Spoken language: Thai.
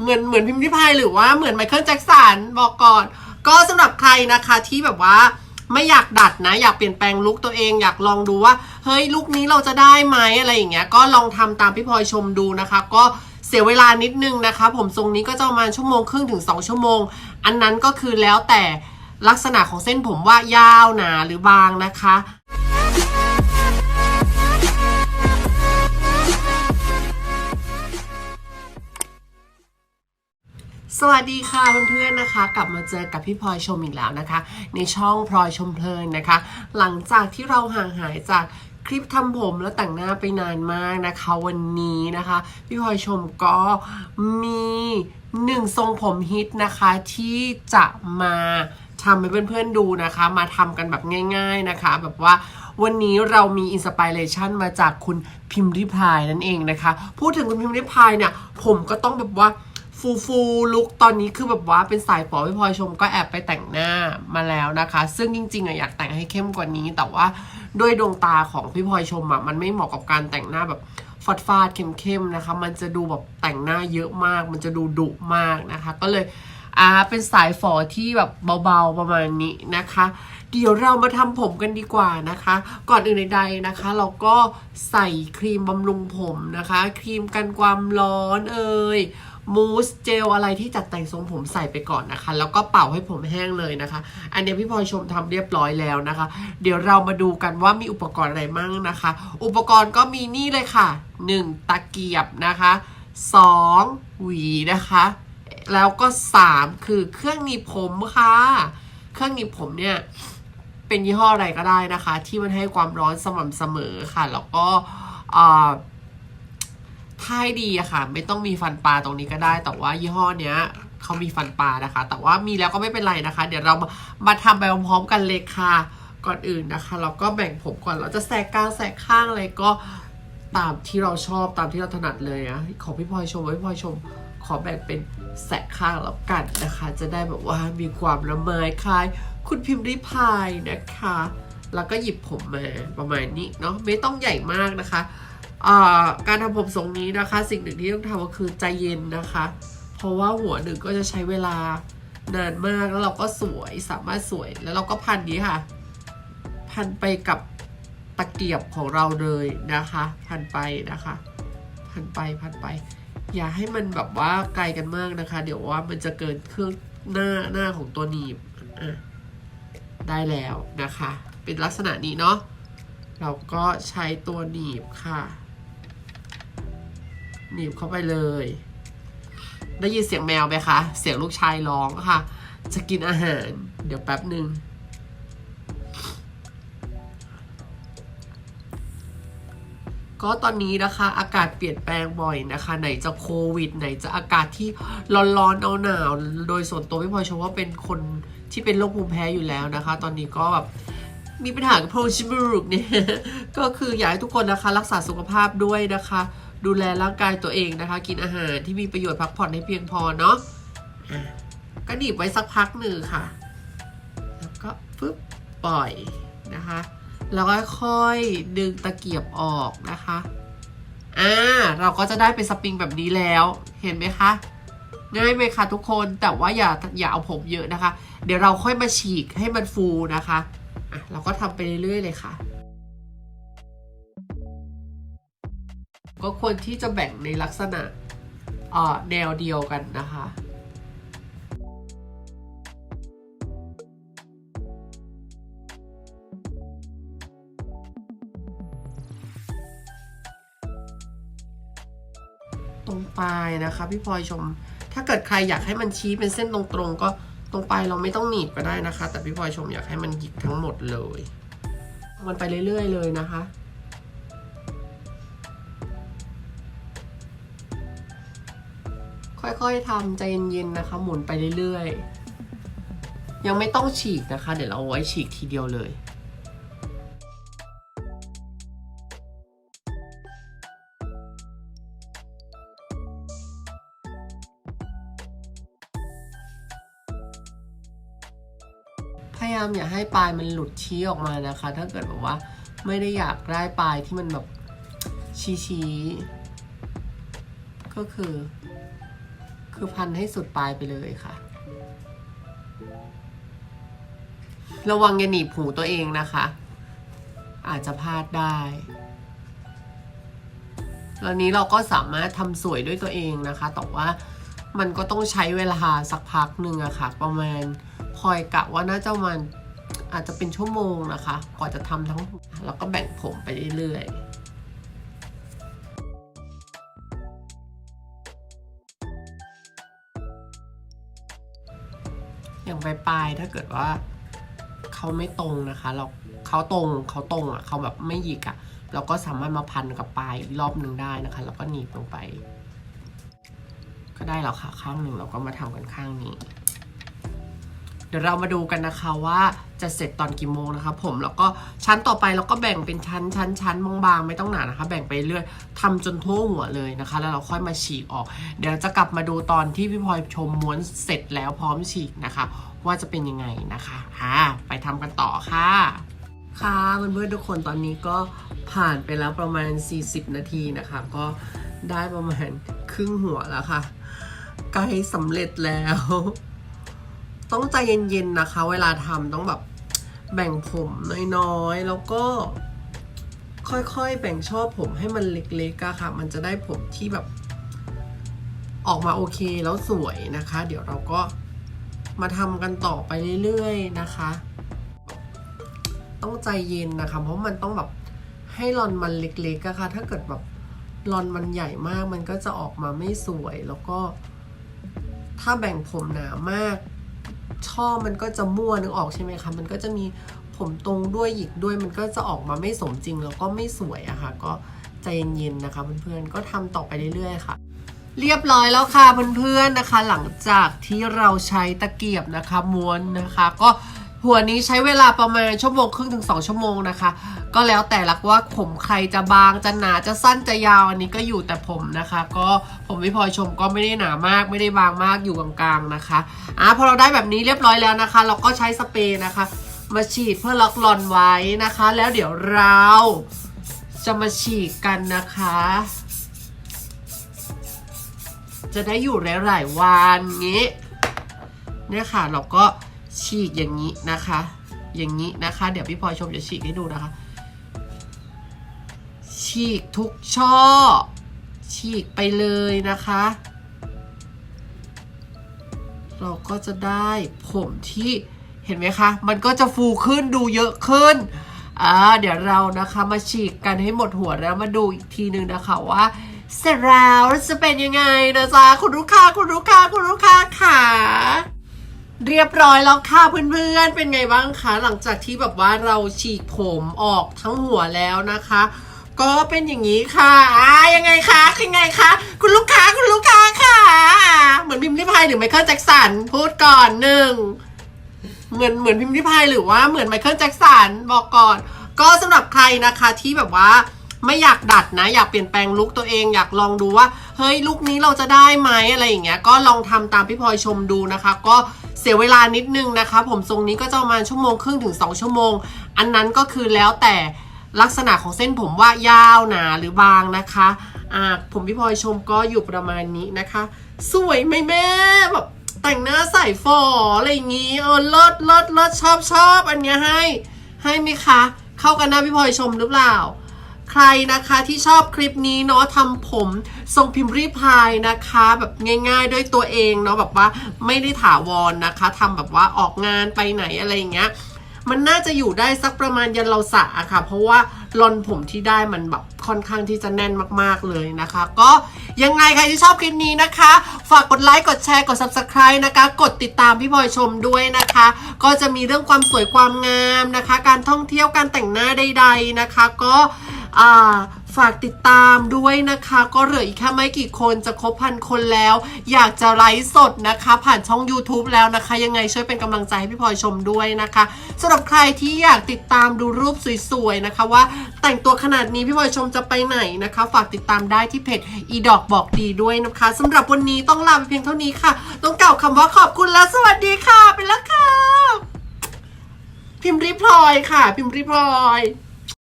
เหมือนเหมือนพิมพ์ริพายหรือว่าเหมือนไมเคิลแจ็คสันบอกก่อน ก็สำหรับใครนะคะที่แบบว่าไม่อยากดัดนะ อยากเปลี่ยนแปลงลุคตัวเองอยากลองดูว่า เฮ้ยลุคนี้เราจะได้ไหมอะไรอย่างเงี้ยก็ลองทำตามพี่พลอยชมดูนะคะ ก็เสียเวลานิดนึงนะคะ ผมทรงนี้ก็จะประมาณชั่วโมงครึ่งถึง 2 ชั่วโมง อันนั้นก็คือแล้วแต่ลักษณะของเส้นผมว่ายาวหนาหรือบางนะคะ สวัสดีค่ะเพื่อนๆนะคะ กลับมาเจอกับพี่พลอยชมอีกแล้วนะคะ ในช่องพลอยชมเพลินนะคะ หลังจากที่เราห่างหายจากคลิปทำผมและแต่งหน้าไปนานมากนะคะ วันนี้นะคะ พี่พลอยชมก็มีหนึ่งทรงผมฮิตนะคะที่จะมาทำให้เพื่อนๆดูนะคะ มาทำกันแบบง่าย ๆนะคะ แบบว่าวันนี้เรามีอินสปิเรชันมาจากคุณพิมพ์ริพายนั่นเองนะคะ พูดถึงคุณพิมพ์ริพายเนี่ยผมก็ต้องแบบว่า ฟูฟูลุกตอนนี้คือแบบว่าเป็นสายฝอพี่พลอยชมก็แอบไปแต่งหน้ามาแล้วนะคะ ซึ่งจริงๆอะอยากแต่งให้เข้มกว่านี้ แต่ว่าด้วยดวงตาของพี่พลอยชมอะมันไม่เหมาะกับการแต่งหน้าแบบฟาดฟาดเข้มๆนะคะ มันจะดูแบบแต่งหน้าเยอะมาก มันจะดูดุมากนะคะ ก็เลยอ่าเป็นสายฝอที่แบบเบาๆประมาณนี้นะคะ เดี๋ยวเรามาทำผมกันดีกว่านะคะ ก่อนอื่นใดๆนะคะ เราก็ใส่ครีมบำรุงผมนะคะ ครีมกันความร้อนเอ่ย มูสเจลอะไรที่จัดแต่งทรงผมใส่ไปก่อนนะคะ แล้วก็เป่าให้ผมแห้งเลยนะคะ อันนี้พี่พลอยชมทำเรียบร้อยแล้วนะคะ เดี๋ยวเรามาดูกันว่ามีอุปกรณ์อะไรมั่งนะคะ อุปกรณ์ก็มีนี่เลยค่ะ 1 ตะเกียบนะคะ2หวีนะคะ แล้วก็ 3 คือเครื่องหนีบผมค่ะ เครื่องหนีบผมเนี่ยเป็นยี่ห้ออะไรก็ได้นะคะ ที่มันให้ความร้อนสม่ำเสมอค่ะ แล้วก็อ่อ้าให้ดีอะค่ะ ไม่ต้องมีฟันปลาตรงนี้ก็ได้ แต่ว่ายี่ห้อเนี้ยเขามีฟันปลานะคะ แต่ว่ามีแล้วก็ไม่เป็นไรนะคะ เดี๋ยวเรามามาทำไปพร้อมๆกันเลยค่ะก่อนอื่นนะคะ เราก็แบ่งผมก่อนเราจะแสกกลางแสกข้างอะไรก็ตามที่เราชอบตามที่เราถนัดเลยนะของพี่พลอยชมพี่พลอยชม ขอแบ่งเป็นแสกข้างแล้วกันนะคะ จะได้แบบว่ามีความละไมคล้าย คุณพิมพ์ริพายนะคะ แล้วก็หยิบผมมาประมาณนี้เนาะไม่ต้องใหญ่มากนะคะ การทำผมทรงนี้นะคะ สิ่งหนึ่งที่ต้องทำก็คือใจเย็นนะคะ เพราะว่าหัวหนึ่งก็จะใช้เวลานานมากแล้วเราก็สวยสามารถสวยแล้วเราก็พันนี้ค่ะ พันไปกับตะเกียบของเราเลยนะคะ พันไปนะคะ พันไปพันไป อย่าให้มันแบบว่าไกลกันมากนะคะ เดี๋ยวว่ามันจะเกินเครื่องหน้าหน้าของตัวหนีบอะได้แล้วนะคะ เป็นลักษณะนี้เนาะเราก็ใช้ตัวหนีบค่ะ หนีบเข้าไปเลย ได้ยินเสียงแมวไหมคะ เสียงลูกชายร้องค่ะ จะกินอาหาร เดี๋ยวแป๊บหนึ่งก็ตอนนี้นะคะอากาศเปลี่ยนแปลงบ่อยนะคะ ไหนจะโควิด ไหนจะอากาศที่ร้อนๆหนาวๆโดยส่วนตัวพี่พลอยชมว่าเป็นคนที่เป็นโรคภูมิแพ้อยู่แล้วนะคะ ตอนนี้ก็แบบมีปัญหากับโพรงชิมูกเนี่ยก็คืออยากให้ทุกคนนะคะ รักษาสุขภาพด้วยนะคะ ดูแลร่างกายตัวเองนะคะ กินอาหารที่มีประโยชน์พักผ่อนให้เพียงพอเนาะก็หนีบไว้สักพักหนึ่งค่ะ แล้วก็ปึ๊บปล่อยนะคะ แล้วก็ค่อยดึงตะเกียบออกนะคะอ่าเราก็จะได้เป็นสปริงแบบนี้แล้วเห็นไหมคะง่ายไหมคะทุกคนแต่ว่าอย่าอย่าเอาผมเยอะนะคะ เดี๋ยวเราค่อยมาฉีกให้มันฟูนะคะอะเราก็ทำไปเรื่อยๆเลยค่ะ ก็ควรที่จะแบ่งในลักษณะแนวเดียวกันนะคะตรงปลายนะคะ พี่พลอยชม ถ้าเกิดใครอยากให้มันชี้เป็นเส้นตรงๆ ก็ตรงปลายเราไม่ต้องหนีบก็ได้นะคะ แต่พี่พลอยชมอยากให้มันหยิกทั้งหมดเลย มันไปเรื่อยๆเลยนะคะ ค่อยๆทำใจเย็นๆนะคะ หมุนไปเรื่อยๆ ยังไม่ต้องฉีกนะคะ เดี๋ยวเราไว้ฉีกทีเดียวเลยพยายามอย่าให้ปลายมันหลุดชี้ออกมานะคะ ถ้าเกิดแบบว่าไม่ได้อยากได้ปลายที่มันแบบชี้ชี้ๆก็คือ คือพันให้สุดปลายไปเลยค่ะ ระวังอย่าหนีบหูตัวเองนะคะ อาจจะพลาดได้แล้วนี้เราก็สามารถทำสวยด้วยตัวเองนะคะ แต่ว่ามันก็ต้องใช้เวลาสักพักหนึ่งอะค่ะ ประมาณพลอยกะว่าน่าจะมันอาจจะเป็นชั่วโมงนะคะกว่าจะทำทั้งแล้วก็แบ่งผมไปเรื่อยๆ อย่างปลายๆถ้าเกิดว่าเขาไม่ตรงนะคะ เราเขาตรงเขาตรงอะเขาแบบไม่หยิกอะ เราก็สามารถมาพันกับปลายรอบหนึ่งได้นะคะ แล้วก็หนีบลงไป ก็ได้แล้วค่ะข้างหนึ่งเราก็มาทำกันข้างนี้ เดี๋ยวเรามาดูกันนะคะว่า จะเสร็จตอนกี่โมงนะคะผมแล้วก็ชั้นต่อไปเราก็แบ่งเป็นชั้นชั้นชั้นบางๆไม่ต้องหนานะคะ แบ่งไปเรื่อยทำจนทั่วหัวเลยนะคะ แล้วเราค่อยมาฉีกออก เดี๋ยวจะกลับมาดูตอนที่พี่พลอยชมม้วนเสร็จแล้วพร้อมฉีกนะคะ ว่าจะเป็นยังไงนะคะอ่าไปทำกันต่อค่ะค่ะเพื่อนๆทุกคนตอนนี้ก็ผ่านไปแล้วประมาณ 40 นาทีนะคะ ก็ได้ประมาณครึ่งหัวแล้วค่ะใกล้สำเร็จแล้ว ต้องใจเย็นๆนะคะ เวลาทำต้องแบบแบ่งผมน้อยๆ แล้วก็ค่อยๆ แบ่งช่อผมให้มันเล็กๆอะค่ะ มันจะได้ผมที่แบบ ออกมาโอเคแล้วสวยนะคะ เดี๋ยวเราก็มาทำกันต่อไปเรื่อยๆนะคะ ต้องใจเย็นนะคะ เพราะมันต้องแบบให้รอนมันเล็กๆอะค่ะ ถ้าเกิดแบบรอนมันใหญ่มากมันก็จะออกมาไม่สวย แล้วก็ ถ้าแบ่งผมหนามาก ช่อมันก็จะมั่วนึกออกใช่ไหมคะ มันก็จะมีผมตรงด้วยหยิกด้วยมันก็จะออกมาไม่สมจริง แล้วก็ไม่สวยอะค่ะ ก็ใจเย็นๆนะคะเพื่อนๆก็ทำต่อไปเรื่อยๆค่ะ เรียบร้อยแล้วค่ะเพื่อนๆนะคะ หลังจากที่เราใช้ตะเกียบนะคะม้วนนะคะ ก็ หัวนี้ใช้เวลาประมาณชั่วโมงครึ่งถึง 2 ชั่วโมงนะคะ ก็แล้วแต่ละว่าผมใครจะบางจะหนาจะสั้นจะยาวอันนี้ก็อยู่แต่ผมนะคะ ก็ผมพี่พลอยชมก็ไม่ได้หนามาก ไม่ได้บางมากอยู่กลางๆนะคะอะพอเราได้แบบนี้เรียบร้อยแล้วนะคะ เราก็ใช้สเปรย์นะคะ มาฉีดเพื่อล็อกหลอนไว้นะคะ แล้วเดี๋ยวเราจะมาฉีกกันนะคะ จะได้อยู่หลายๆวันงี้เนี่ยค่ะเราก็ ฉีกอย่างนี้นะคะ อย่างนี้นะคะ เดี๋ยวพี่พลอยชมจะฉีกให้ดูนะคะ ฉีกทุกช่อ ฉีกไปเลยนะคะ เราก็จะได้ผมที่เห็นไหมคะ มันก็จะฟูขึ้นดูเยอะขึ้นอ่าเดี๋ยวเรานะคะมาฉีกกันให้หมดหัวแล้วมาดูอีกทีนึงนะคะว่าเสร็จแล้วจะเป็นยังไงนะจ๊ะคุณลูกค้าคุณลูกค้าคุณลูกค้าค่ะ เรียบร้อยแล้วค่ะเพื่อนๆ เป็นไงบ้างคะหลังจากที่แบบว่าเราฉีกผมออกทั้งหัวแล้วนะคะ ก็เป็นอย่างนี้ค่ะอ่ายังไงคะยังไงคะคุณลูกค้าคุณลูกค้าค่ะเหมือนพิมพ์ริพายหรือไมเคิลแจ็คสันพูดก่อนหนึ่งเหมือนเหมือนพิมพ์ริพายหรือว่าเหมือนไมเคิลแจ็คสันบอกก่อน ก็สำหรับใครนะคะที่แบบว่าไม่อยากดัดนะ อยากเปลี่ยนแปลงลุคตัวเองอยากลองดูว่า เฮ้ยลุคนี้เราจะได้ไหมอะไรอย่างเงี้ยก็ลองทำตามพี่พลอยชมดูนะคะ ก็ สียเวลานิดนึงนะคะ ผมทรงนี้ก็จะประมาณชั่วโมงครึ่งถึง 2 ชั่วโมง อันนั้นก็คือแล้วแต่ลักษณะของเส้นผมว่ายาวหนาหรือบางนะคะอ่าผมพี่พลอยชมก็อยู่ประมาณนี้นะคะ สวยไหมแม่แบบแต่งหน้าใส่ฟออะไรอย่างงี้เออเลิศเลิศเลิศชอบชอบอันเนี้ยให้ให้ไหมคะ เข้ากันหน้าพี่พลอยชมหรือเปล่า ใครนะคะที่ชอบคลิปนี้เนาะทำผมทรงพิมพ์รีพายนะคะ แบบง่าย ๆ ด้วยตัวเองเนาะแบบว่าไม่ได้ถาวรนนะคะทำแบบว่าออกงานไปไหนอะไรอย่างเงี้ยมันน่าจะอยู่ได้สักประมาณยันเราสะอะค่ะ เพราะว่าลอนผมที่ได้มันแบบค่อนข้างที่จะแน่นมากๆเลยนะคะ ก็ยังไงใครที่ชอบคลิปนี้นะคะ ฝากกดไลค์กดแชร์กด subscribe นะคะ กดติดตามพี่พลอยชมด้วยนะคะ ก็จะมีเรื่องความสวยความงามนะคะ การท่องเที่ยวการแต่งหน้าใดๆนะคะ ก็ ฝากติดตามด้วยนะคะ ก็เหลืออีกแค่ไม่กี่คนจะครบพันคนแล้ว อยากจะไลฟ์สดนะคะ ผ่านช่อง YouTube แล้วนะคะ ยังไงช่วยเป็นกำลังใจให้พี่พลอยชมด้วยนะคะสำหรับใครที่อยากติดตามดูรูปสวยๆนะคะ ว่าแต่งตัวขนาดนี้พี่พลอยชมจะไปไหนนะคะ ฝากติดตามได้ที่เพจอีดอกบอกดีด้วยนะคะสำหรับวันนี้ต้องลาไปเพียงเท่านี้ค่ะ ต้องกล่าวคำว่าขอบคุณและสวัสดีค่ะไปแล้วค่ะ พิมพ์รีพลอยค่ะ พิมพ์รีพลอย